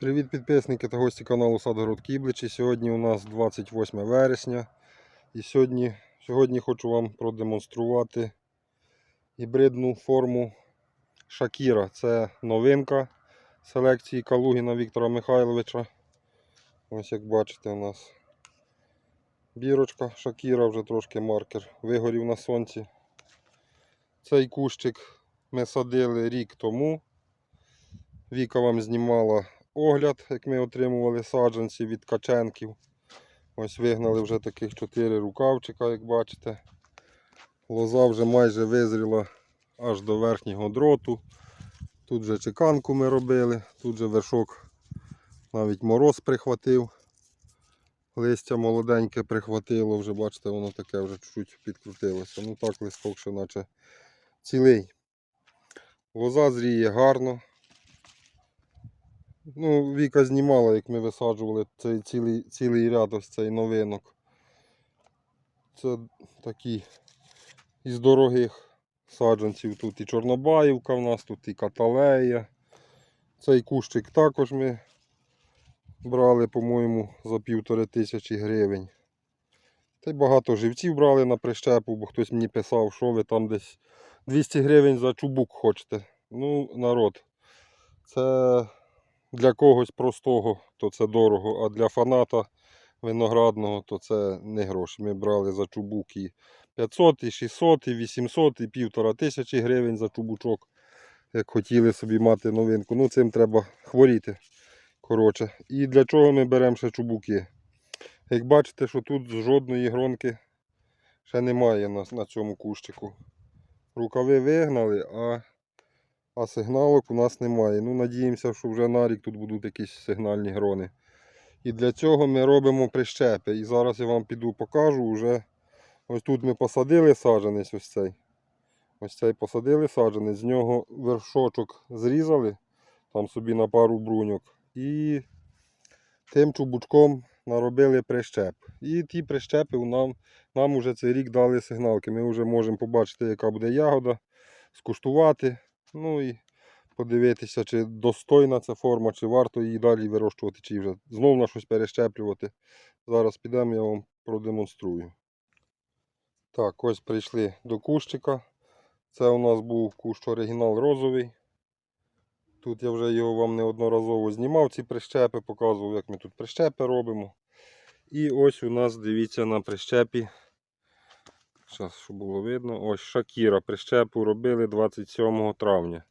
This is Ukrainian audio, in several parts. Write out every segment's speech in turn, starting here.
Привіт підписники та гості каналу Садгород Кібличі. Сьогодні у нас 28 вересня. І сьогодні, сьогодні хочу вам продемонструвати гібридну форму Шакіра. Це новинка селекції Калугіна Віктора Михайловича. Ось як бачите у нас бірочка Шакіра, вже трошки маркер вигорів на сонці. Цей кущик ми садили рік тому. Віка вам знімала огляд, як ми отримували саджанці від каченків. Ось вигнали вже таких 4 рукавчика, як бачите. Лоза вже майже визріла аж до верхнього дроту. Тут вже чеканку ми робили, тут же вершок навіть мороз прихватив. Листя молоденьке прихватило, вже бачите, воно таке вже чуть-чуть підкрутилося. Ну так листок ще наче цілий. Лоза зріє гарно. Ну, Віка знімала, як ми висаджували цей цілий, цілий ряд ось цей новинок. Це такі із дорогих саджанців. Тут і Чорнобаївка в нас, тут і Каталея. Цей кущик також ми брали, по-моєму, за півтори тисячі гривень. Та й багато живців брали на прищепу, бо хтось мені писав, що ви там десь 200 гривень за чубук хочете. Ну, народ, це для когось простого, то це дорого, а для фаната виноградного, то це не гроші. Ми брали за чубук і 500, і 600, і 800, і півтора тисячі гривень за чубучок. Як хотіли собі мати новинку. Ну цим треба хворіти. Коротше. І для чого ми беремо ще чубуки? Як бачите, що тут жодної гронки ще немає на, на цьому кущику. Рукави вигнали, а а сигналок у нас немає. Ну, надіємося, що вже на рік тут будуть якісь сигнальні грони. І для цього ми робимо прищепи. І зараз я вам піду покажу. Вже ось тут ми посадили саджанець ось цей. Ось цей посадили саджанець, з нього вершочок зрізали, там собі на пару бруньок. І тим чубучком наробили прищеп. І ті прищепи нам, нам уже цей рік дали сигналки. Ми вже можемо побачити, яка буде ягода, скуштувати. Ну і подивитися, чи достойна ця форма, чи варто її далі вирощувати, чи вже знов на щось перещеплювати. Зараз підемо, я вам продемонструю. Так, ось прийшли до кущика. Це у нас був кущ оригінал розовий. Тут я вже його вам неодноразово знімав, ці прищепи, показував, як ми тут прищепи робимо. І ось у нас, дивіться, на прищепі. Зараз, щоб було видно. Ось Шакіра прищепу робили 27 травня.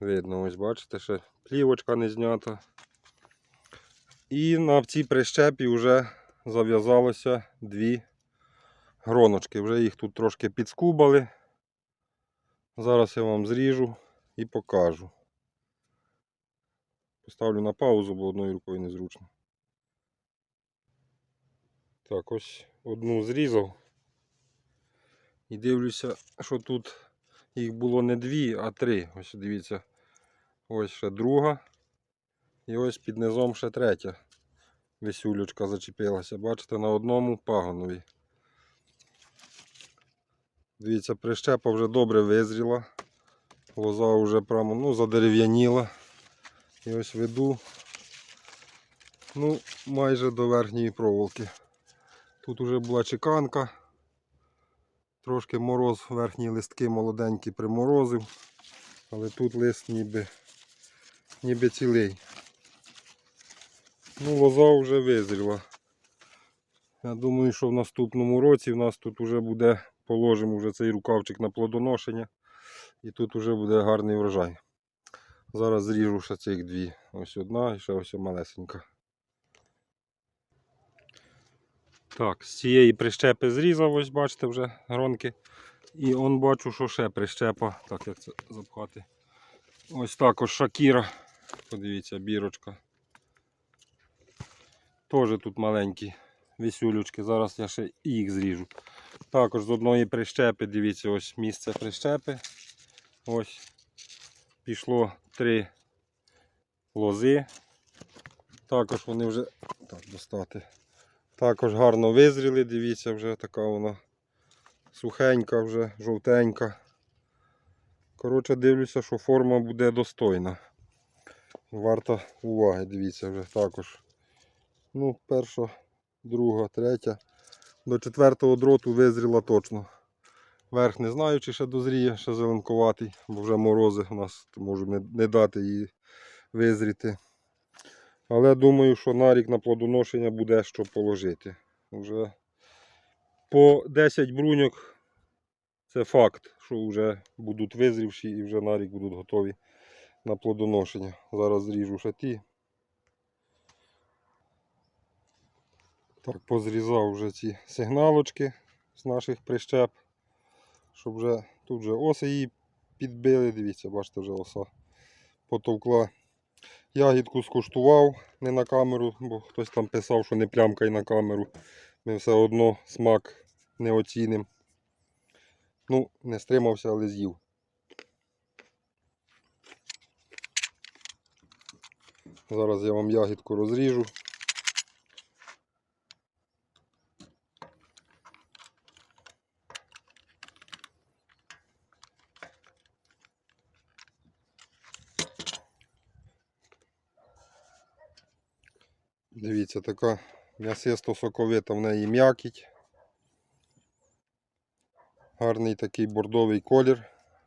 Видно, ось бачите, ще плівочка не знята. І на цій прищепі вже зав'язалося дві гроночки. Вже їх тут трошки підскубали. Зараз я вам зріжу і покажу. Поставлю на паузу, бо одною рукою незручно. Так, ось одну зрізав. І дивлюся, що тут їх було не дві, а три. Ось дивіться. Ось ще друга. І ось під низом ще третя. Весюлючка зачепилася. Бачите, на одному пагонові. Дивіться, прищепа вже добре визріла. Лоза вже прямо ну, задерев'яніла. І ось веду ну, майже до верхньої проволоки. Тут вже була чеканка. Трошки мороз, верхні листки молоденькі приморозив, але тут лист ніби, ніби цілий. Ну, лоза вже визріла. Я думаю, що в наступному році в нас тут вже буде, положимо вже цей рукавчик на плодоношення. І тут вже буде гарний врожай. Зараз зріжу ще цих дві. Ось одна і ще ось малесенька. Так, з цієї прищепи зрізав, ось бачите вже гронки. І он бачу, що ще прищепа. Так, як це запхати. Ось також шакіра. Подивіться, бірочка. Теж тут маленькі вісюлючки. Зараз я ще їх зріжу. Також з одної прищепи, дивіться, ось місце прищепи. Ось пішло три лози. Також вони вже так, достати. Також гарно визріли, дивіться, вже така вона сухенька, вже, жовтенька. Коротше, дивлюся, що форма буде достойна. варта уваги. Дивіться вже також. Ну, перша, друга, третя. До четвертого дроту визріла точно. Верх не знаю, чи ще дозріє, ще зеленкуватий, бо вже морози у нас можуть не, дати її визріти. Але думаю, що на рік на плодоношення буде що положити. Вже по 10 бруньок це факт, що вже будуть визрівші і вже на рік будуть готові на плодоношення. Зараз зріжу ще ті. Так, позрізав вже ці сигналочки з наших прищеп, щоб вже тут вже оси її підбили. Дивіться, бачите, вже оса потовкла. Ягідку скуштував не на камеру, бо хтось там писав, що не плямкай на камеру. Ми все одно смак не оцінимо. Ну, не стримався, але з'їв. Зараз я вам ягідку розріжу. Дивіться, така м'ясисто соковита в неї м'якіть. Гарний такий бордовий колір.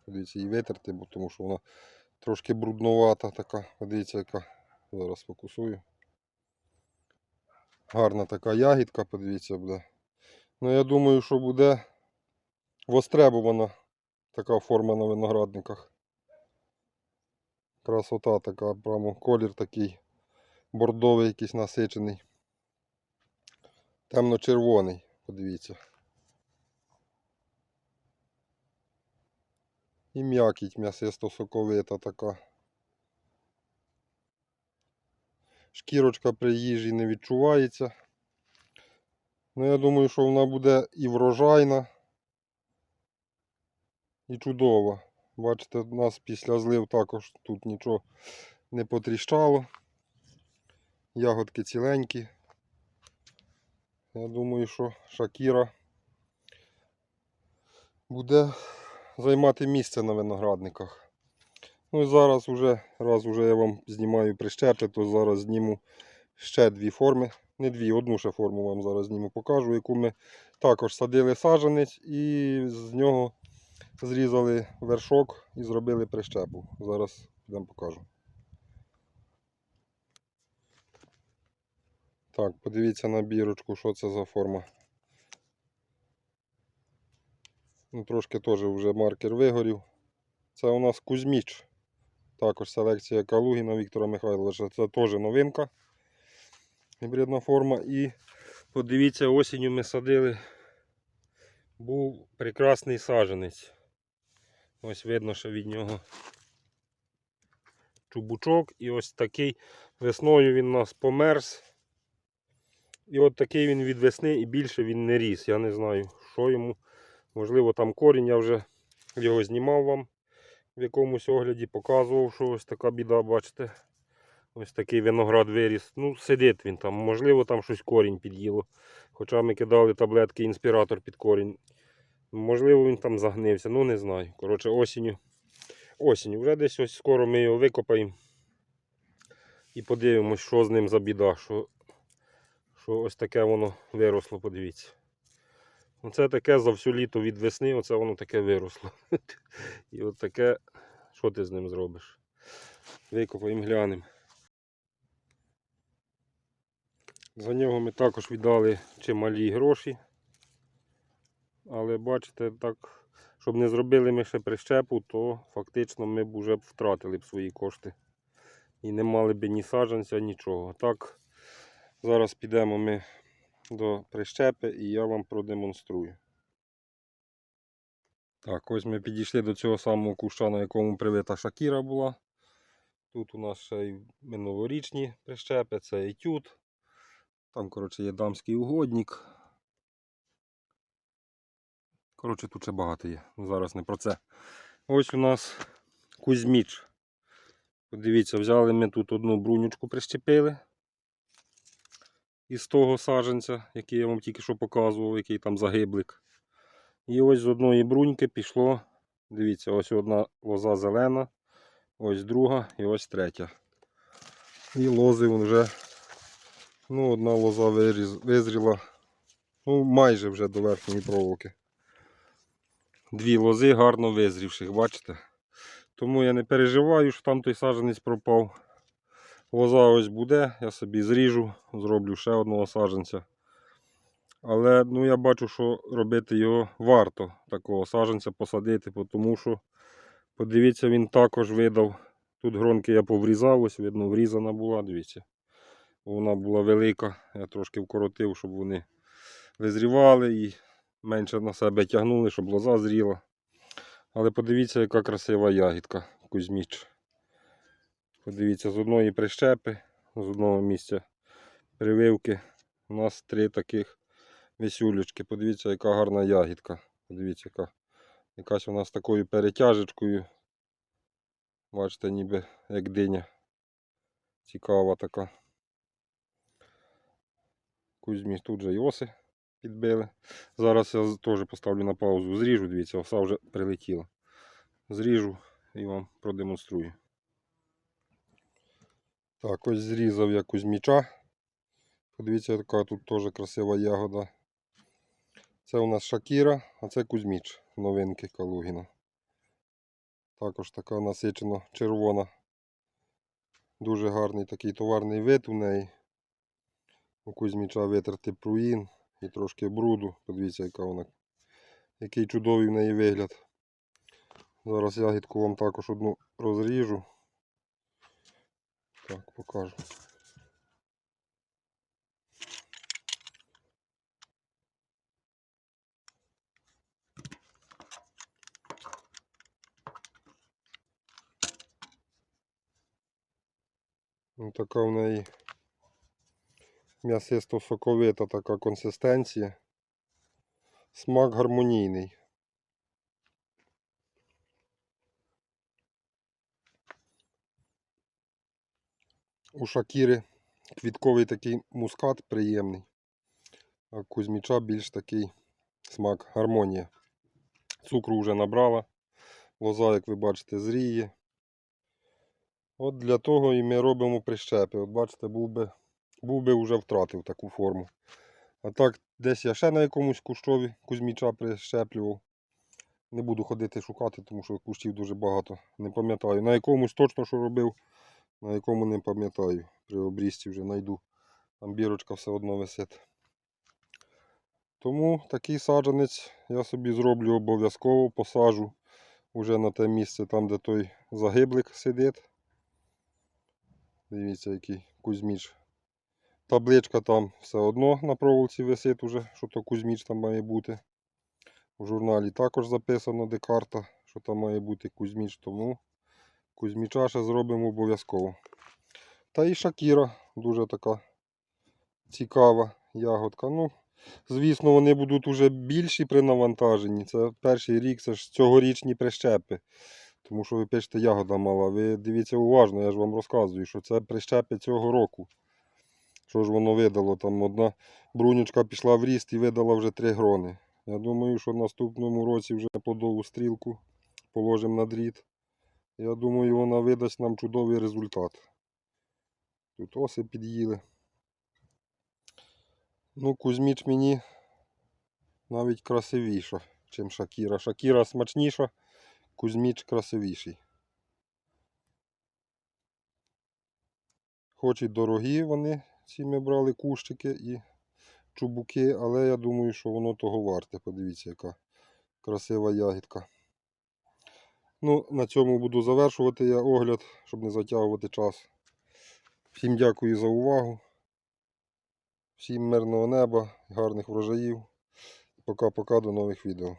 Дивіться, її витерти, бо тому що вона трошки брудновата така. Подивіться, яка. Зараз фокусую. Гарна така ягідка, подивіться, буде. Ну, я думаю, що буде востребована така форма на виноградниках. Красота така, прямо колір такий бордовий якийсь насичений. Темно-червоний, подивіться. І м'якіть м'ясисто соковита така. Шкірочка при їжі не відчувається. Ну, я думаю, що вона буде і врожайна, і чудова. Бачите, у нас після злив також тут нічого не потріщало. Ягодки ціленькі. Я думаю, що Шакіра буде займати місце на виноградниках. Ну і зараз уже, раз уже я вам знімаю прищепи, то зараз зніму ще дві форми. Не дві, одну ще форму вам зараз зніму, покажу, яку ми також садили саджанець і з нього зрізали вершок і зробили прищепу. Зараз підемо покажу. Так, подивіться на бірочку, що це за форма. Ну, трошки теж вже маркер вигорів. Це у нас Кузьміч. Також селекція Калугіна Віктора Михайловича. Це теж новинка. Гібридна форма. І подивіться, осінню ми садили. Був прекрасний саджанець. Ось видно, що від нього чубучок. І ось такий весною він у нас померз. І от такий він від весни і більше він не ріс. Я не знаю, що йому. Можливо, там корінь, я вже його знімав вам в якомусь огляді, показував, що ось така біда, бачите. Ось такий виноград виріс. Ну, сидить він там. Можливо, там щось корінь під'їло. Хоча ми кидали таблетки, інспіратор під корінь. Можливо, він там загнився, ну не знаю. Коротше, осінню. Осінню. Вже десь ось скоро ми його викопаємо. І подивимось, що з ним за біда. Що, що ось таке воно виросло, подивіться. Оце таке за всю літо від весни, оце воно таке виросло. І от таке, що ти з ним зробиш? Викопаємо, глянемо. За нього ми також віддали чималі гроші. Але бачите, так, щоб не зробили ми ще прищепу, то фактично ми б вже втратили б свої кошти. І не мали б ні саджанця, нічого. Так, зараз підемо ми до прищепи і я вам продемонструю. Так, ось ми підійшли до цього самого куща, на якому привита шакіра була. Тут у нас ще й минулорічні прищепи, це етюд. Там, коротше, є дамський угодник. Коротше, тут ще багато є. Ну, Зараз не про це. Ось у нас Кузьміч. Подивіться, взяли ми тут одну брунючку прищепили із того саджанця, який я вам тільки що показував, який там загиблик. І ось з одної бруньки пішло. Дивіться, ось одна лоза зелена, ось друга і ось третя. І лози вже. Ну, одна лоза виріз, визріла. Ну, майже вже до верхньої проволоки. Дві лози гарно визрівших, бачите? Тому я не переживаю, що там той саджанець пропав. Лоза ось буде, я собі зріжу, зроблю ще одного саджанця. Але ну, я бачу, що робити його варто, такого саджанця посадити, тому що, подивіться, він також видав. Тут гронки я поврізав, ось видно, врізана була, дивіться. Вона була велика, я трошки вкоротив, щоб вони визрівали і менше на себе тягнули, щоб лоза зріла. Але подивіться, яка красива ягідка Кузьміч. Подивіться, з одної прищепи, з одного місця прививки. У нас три таких висюлечки. Подивіться, яка гарна ягідка. Подивіться, яка якась вона з такою перетяжечкою. Бачите, ніби як диня. Цікава така. Кузьміч тут же й оси підбили. Зараз я теж поставлю на паузу. Зріжу, дивіться, оса вже прилетіла. Зріжу і вам продемонструю. Так, ось зрізав я кузьміча. Подивіться, яка тут теж красива ягода. Це у нас Шакіра, а це кузьміч новинки Калугіна. Також така насичено червона. Дуже гарний такий товарний вид у неї. У кузьміча витерти пруїн і трошки бруду. Подивіться, яка вона. Який чудовий в неї вигляд. Зараз ягідку вам також одну розріжу. Так, покажу. Ось така в неї м'ясисто-соковита така консистенція. Смак гармонійний. У Шакіри квітковий такий мускат приємний, а Кузьміча більш такий смак гармонія. Цукру вже набрала, лоза, як ви бачите, зріє. От для того і ми робимо прищепи. От бачите, був би, був би вже втратив таку форму. А так, десь я ще на якомусь кущові Кузьміча прищеплював. Не буду ходити шукати, тому що кущів дуже багато. Не пам'ятаю. На якомусь точно що робив, на якому не пам'ятаю. При обрізці вже знайду. Там бірочка все одно висить. Тому такий саджанець я собі зроблю обов'язково, посажу вже на те місце, там, де той загиблик сидить. Дивіться, який Кузьміч. Табличка там все одно на проволоці висить уже, що то Кузьміч там має бути. У журналі також записано де карта, що там має бути Кузьміч, тому Кузьміча ще зробимо обов'язково. Та і Шакіра дуже така цікава ягодка. Ну, звісно, вони будуть уже більші при навантаженні. Це перший рік, це ж цьогорічні прищепи. Тому що ви пишете ягода мала. Ви дивіться уважно, я ж вам розказую, що це прищепи цього року. Що ж воно видало? Там одна брунючка пішла в ріст і видала вже три грони. Я думаю, що в наступному році вже подову стрілку положимо на дріт. Я думаю, вона видасть нам чудовий результат. Тут оси під'їли. Ну, Кузьміч мені навіть красивіша, чим Шакіра. Шакіра смачніша, Кузьміч красивіший. Хоч і дорогі вони, ці ми брали кущики і чубуки, але я думаю, що воно того варте. Подивіться, яка красива ягідка. Ну, на цьому буду завершувати я огляд, щоб не затягувати час. Всім дякую за увагу. Всім мирного неба, гарних врожаїв. Пока-пока, до нових відео.